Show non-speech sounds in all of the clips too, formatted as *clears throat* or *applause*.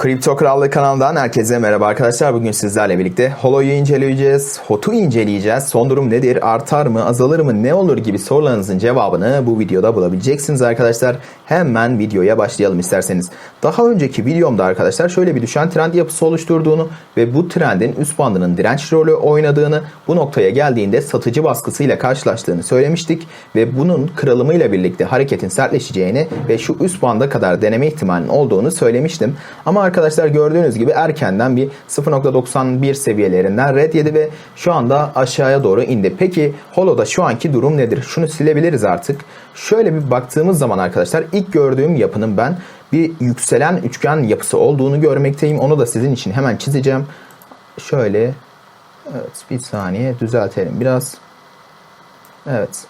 Kripto Krallığı kanalından herkese merhaba arkadaşlar. Bugün sizlerle birlikte Holo'yu inceleyeceğiz. HOT'u inceleyeceğiz. Son durum nedir? Artar mı? Azalır mı? Ne olur gibi sorularınızın cevabını bu videoda bulabileceksiniz arkadaşlar. Hemen videoya başlayalım isterseniz. Daha önceki videomda arkadaşlar şöyle bir düşen trend yapısı oluşturduğunu ve bu trendin üst bandının direnç rolü oynadığını, bu noktaya geldiğinde satıcı baskısıyla karşılaştığını söylemiştik ve bunun kırılımıyla birlikte hareketin sertleşeceğini ve şu üst banda kadar deneme ihtimalinin olduğunu söylemiştim. Ama arkadaşlar gördüğünüz gibi erkenden bir 0.91 seviyelerinden red yedi ve şu anda aşağıya doğru indi. Peki Holo'da şu anki durum nedir? Şunu silebiliriz artık. Şöyle bir baktığımız zaman arkadaşlar ilk gördüğüm yapının ben bir yükselen üçgen yapısı olduğunu görmekteyim. Onu da sizin için hemen çizeceğim. Şöyle evet bir saniye düzeltelim biraz. Evet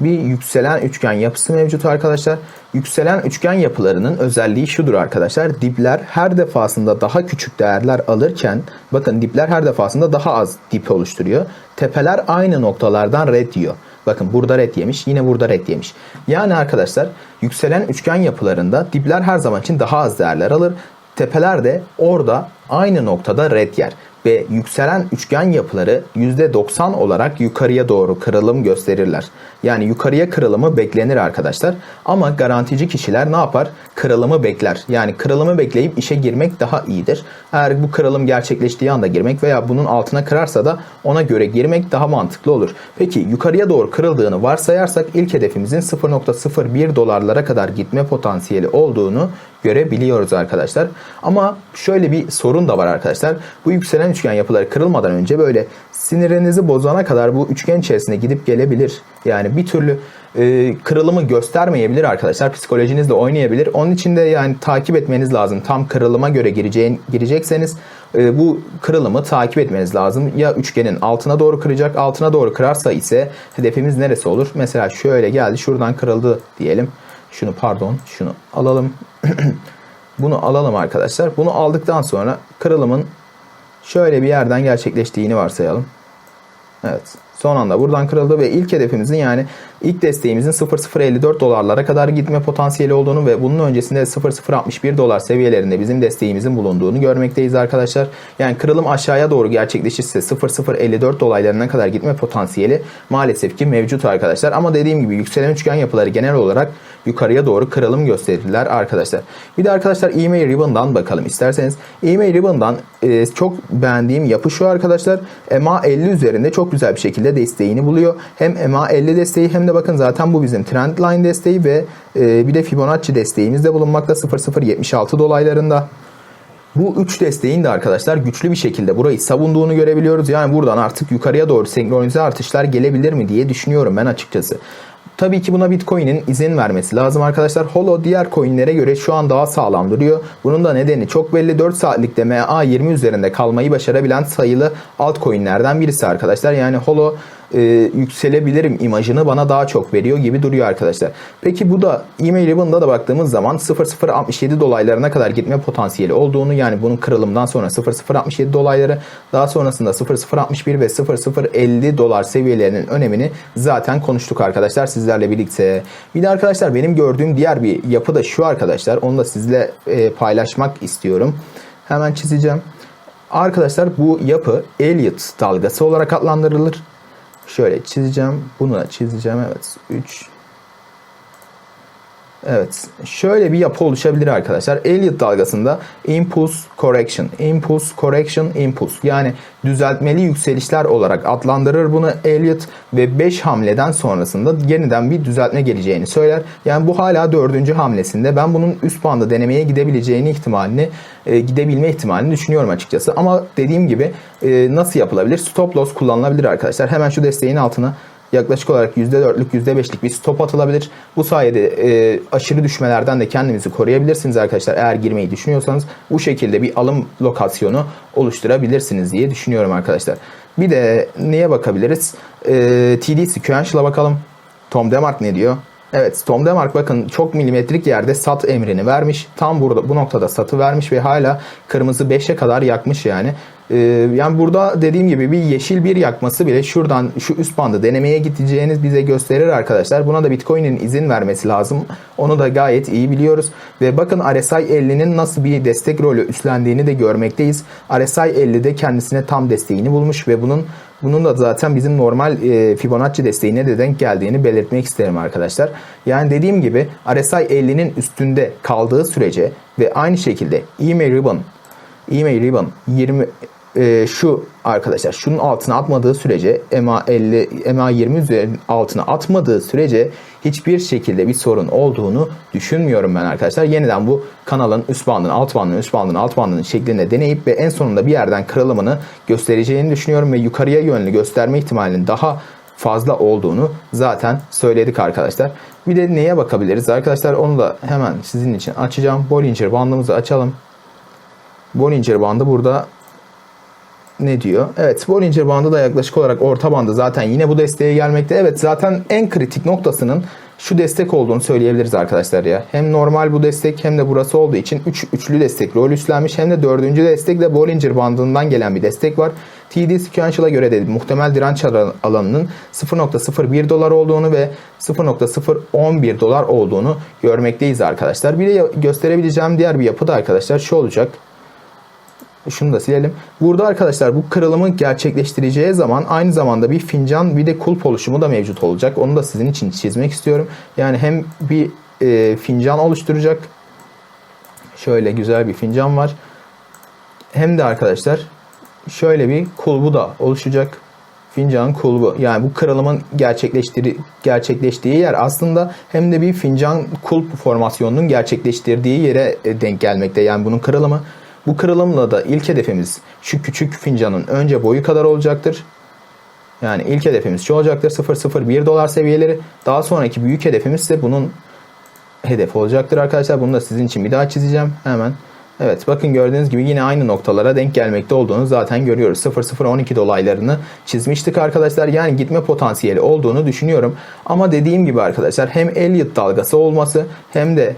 bir yükselen üçgen yapısı mevcut arkadaşlar. Yükselen üçgen yapılarının özelliği şudur arkadaşlar. Dipler her defasında daha küçük değerler alırken bakın dipler her defasında daha az dip oluşturuyor. Tepeler aynı noktalardan red diyor. Bakın burada red yemiş, yine burada red yemiş. Yani arkadaşlar yükselen üçgen yapılarında dipler her zaman için daha az değerler alır. Tepeler de orada aynı noktada red yer ve yükselen üçgen yapıları %90 olarak yukarıya doğru kırılım gösterirler. Yani yukarıya kırılımı beklenir arkadaşlar. Ama garantici kişiler ne yapar? Kırılımı bekler. Yani kırılımı bekleyip işe girmek daha iyidir. Eğer bu kırılım gerçekleştiği anda girmek veya bunun altına kırarsa da ona göre girmek daha mantıklı olur. Peki yukarıya doğru kırıldığını varsayarsak ilk hedefimizin 0.01 dolarlara kadar gitme potansiyeli olduğunu görebiliyoruz arkadaşlar. Ama şöyle bir sorun da var arkadaşlar. Bu yükselen üçgen yapıları kırılmadan önce böyle sinirinizi bozana kadar bu üçgen içerisine gidip gelebilir. Yani bir türlü e, kırılımı göstermeyebilir arkadaşlar. Psikolojinizle oynayabilir. Onun için de yani takip etmeniz lazım. Tam kırılıma göre gireceğin, girecekseniz e, bu kırılımı takip etmeniz lazım. Ya üçgenin altına doğru kıracak. Altına doğru kırarsa ise hedefimiz neresi olur? Mesela şöyle geldi. Şuradan kırıldı diyelim. Şunu pardon şunu alalım. *clears throat* Bunu alalım arkadaşlar. Bunu aldıktan sonra kırılımın şöyle bir yerden gerçekleştiğini varsayalım. Evet. Son anda buradan kırıldı ve ilk hedefimizin yani ilk desteğimizin 0.054 dolarlara kadar gitme potansiyeli olduğunu ve bunun öncesinde 0.061 dolar seviyelerinde bizim desteğimizin bulunduğunu görmekteyiz arkadaşlar. Yani kırılım aşağıya doğru gerçekleşirse 0.054 dolaylarına kadar gitme potansiyeli maalesef ki mevcut arkadaşlar. Ama dediğim gibi yükselen üçgen yapıları genel olarak yukarıya doğru kırılım gösterirler arkadaşlar. Bir de arkadaşlar e-mail ribbon'dan bakalım isterseniz. E-mail ribbon'dan e, çok beğendiğim yapı şu arkadaşlar. MA50 üzerinde çok güzel bir şekilde desteğini buluyor. Hem MA50 desteği hem de bakın zaten bu bizim trendline desteği ve e, bir de Fibonacci desteğimiz de bulunmakta 0076 dolaylarında. Bu üç desteğin de arkadaşlar güçlü bir şekilde burayı savunduğunu görebiliyoruz. Yani buradan artık yukarıya doğru senkronize artışlar gelebilir mi diye düşünüyorum ben açıkçası. Tabii ki buna Bitcoin'in izin vermesi lazım arkadaşlar. Holo diğer coinlere göre şu an daha sağlam duruyor. Bunun da nedeni çok belli 4 saatlikte MA20 üzerinde kalmayı başarabilen sayılı altcoin'lerden birisi arkadaşlar. Yani Holo e, yükselebilirim imajını bana daha çok veriyor gibi duruyor arkadaşlar. Peki bu da e-mail da baktığımız zaman 0067 dolaylarına kadar gitme potansiyeli olduğunu yani bunun kırılımdan sonra 0067 dolayları daha sonrasında 0061 ve 0050 dolar seviyelerinin önemini zaten konuştuk arkadaşlar sizlerle birlikte. Bir de arkadaşlar benim gördüğüm diğer bir yapı da şu arkadaşlar. Onu da sizle e, paylaşmak istiyorum. Hemen çizeceğim. Arkadaşlar bu yapı Elliot dalgası olarak adlandırılır. Şöyle çizeceğim. Bunu da çizeceğim. Evet. 3 Evet. Şöyle bir yapı oluşabilir arkadaşlar. Elliot dalgasında impulse correction, impulse correction, impulse yani düzeltmeli yükselişler olarak adlandırır bunu Elliot ve 5 hamleden sonrasında yeniden bir düzeltme geleceğini söyler. Yani bu hala 4. hamlesinde. Ben bunun üst bandı denemeye gidebileceğini ihtimalini e, gidebilme ihtimalini düşünüyorum açıkçası. Ama dediğim gibi e, nasıl yapılabilir? Stop loss kullanılabilir arkadaşlar. Hemen şu desteğin altına yaklaşık olarak %4'lük %5'lik bir stop atılabilir. Bu sayede e, aşırı düşmelerden de kendinizi koruyabilirsiniz arkadaşlar. Eğer girmeyi düşünüyorsanız bu şekilde bir alım lokasyonu oluşturabilirsiniz diye düşünüyorum arkadaşlar. Bir de neye bakabiliriz? E, TD Sequential'a bakalım. Tom Demark ne diyor? Evet Tom Demark bakın çok milimetrik yerde sat emrini vermiş. Tam burada bu noktada satı vermiş ve hala kırmızı 5'e kadar yakmış yani. Ee, yani burada dediğim gibi bir yeşil bir yakması bile şuradan şu üst bandı denemeye gideceğiniz bize gösterir arkadaşlar. Buna da Bitcoin'in izin vermesi lazım. Onu da gayet iyi biliyoruz. Ve bakın RSI 50'nin nasıl bir destek rolü üstlendiğini de görmekteyiz. RSI 50'de kendisine tam desteğini bulmuş ve bunun bunun da zaten bizim normal e, Fibonacci desteğine de denk geldiğini belirtmek isterim arkadaşlar. Yani dediğim gibi RSI 50'nin üstünde kaldığı sürece ve aynı şekilde EMA Ribbon EMA Ribbon 20 e, şu arkadaşlar şunun altına atmadığı sürece MA 50 MA 20 üzerinin altına atmadığı sürece hiçbir şekilde bir sorun olduğunu düşünmüyorum ben arkadaşlar. Yeniden bu kanalın üst bandını, alt bandını, üst bandını, alt bandını şeklinde deneyip ve en sonunda bir yerden kırılımını göstereceğini düşünüyorum ve yukarıya yönlü gösterme ihtimalinin daha fazla olduğunu zaten söyledik arkadaşlar. Bir de neye bakabiliriz arkadaşlar onu da hemen sizin için açacağım. Bollinger bandımızı açalım. Bollinger bandı burada ne diyor? Evet Bollinger bandı da yaklaşık olarak orta bandı zaten yine bu desteğe gelmekte. Evet zaten en kritik noktasının şu destek olduğunu söyleyebiliriz arkadaşlar ya. Hem normal bu destek hem de burası olduğu için 3 üç, üçlü destek rol üstlenmiş. Hem de dördüncü destek de Bollinger bandından gelen bir destek var. TD Sequential'a göre de muhtemel direnç alanının 0.01 dolar olduğunu ve 0.011 dolar olduğunu görmekteyiz arkadaşlar. Bir de gösterebileceğim diğer bir yapı da arkadaşlar şu olacak. Şunu da silelim. Burada arkadaşlar bu kırılımı gerçekleştireceği zaman aynı zamanda bir fincan bir de kulp oluşumu da mevcut olacak. Onu da sizin için çizmek istiyorum. Yani hem bir e, fincan oluşturacak. Şöyle güzel bir fincan var. Hem de arkadaşlar şöyle bir kulbu da oluşacak. Fincanın kulbu. Yani bu kırılımın gerçekleştiri, gerçekleştiği yer aslında hem de bir fincan kulp formasyonunun gerçekleştirdiği yere e, denk gelmekte. Yani bunun kırılımı bu kırılımla da ilk hedefimiz şu küçük fincanın önce boyu kadar olacaktır. Yani ilk hedefimiz şu olacaktır 0.01 dolar seviyeleri. Daha sonraki büyük hedefimiz ise bunun hedef olacaktır arkadaşlar. Bunu da sizin için bir daha çizeceğim hemen. Evet bakın gördüğünüz gibi yine aynı noktalara denk gelmekte olduğunu zaten görüyoruz. 0.012 dolaylarını çizmiştik arkadaşlar. Yani gitme potansiyeli olduğunu düşünüyorum. Ama dediğim gibi arkadaşlar hem Elliott dalgası olması hem de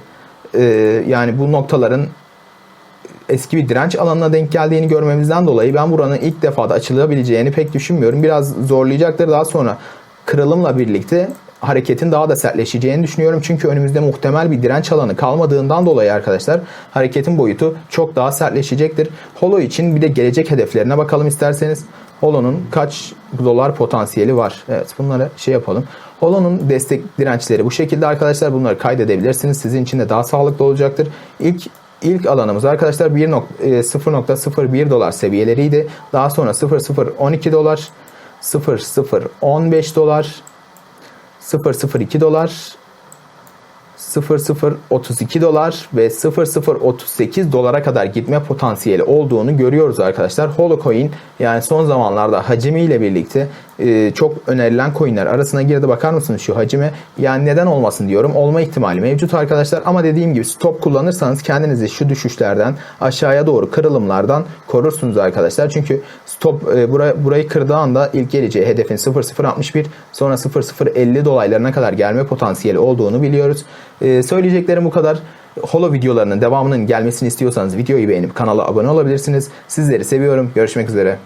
e, yani bu noktaların eski bir direnç alanına denk geldiğini görmemizden dolayı ben buranın ilk defada açılabileceğini pek düşünmüyorum. Biraz zorlayacaktır. Daha sonra kırılımla birlikte hareketin daha da sertleşeceğini düşünüyorum. Çünkü önümüzde muhtemel bir direnç alanı kalmadığından dolayı arkadaşlar hareketin boyutu çok daha sertleşecektir. Holo için bir de gelecek hedeflerine bakalım isterseniz. Holo'nun kaç dolar potansiyeli var? Evet bunları şey yapalım. Holo'nun destek dirençleri bu şekilde arkadaşlar bunları kaydedebilirsiniz. Sizin için de daha sağlıklı olacaktır. İlk İlk alanımız arkadaşlar 0.01 dolar seviyeleriydi. Daha sonra 0.012 dolar, 0.015 dolar, 0.02 dolar, 0032 dolar ve 0038 dolara kadar gitme potansiyeli olduğunu görüyoruz arkadaşlar. Holocoin yani son zamanlarda hacimiyle birlikte e, çok önerilen coinler arasına girdi. Bakar mısınız şu hacime? Yani neden olmasın diyorum. Olma ihtimali mevcut arkadaşlar. Ama dediğim gibi stop kullanırsanız kendinizi şu düşüşlerden aşağıya doğru kırılımlardan korursunuz arkadaşlar. Çünkü stop e, burayı, kırdığı anda ilk geleceği hedefin 0061 sonra 0050 dolaylarına kadar gelme potansiyeli olduğunu biliyoruz. E, söyleyeceklerim bu kadar. Holo videolarının devamının gelmesini istiyorsanız videoyu beğenip kanala abone olabilirsiniz. Sizleri seviyorum. Görüşmek üzere.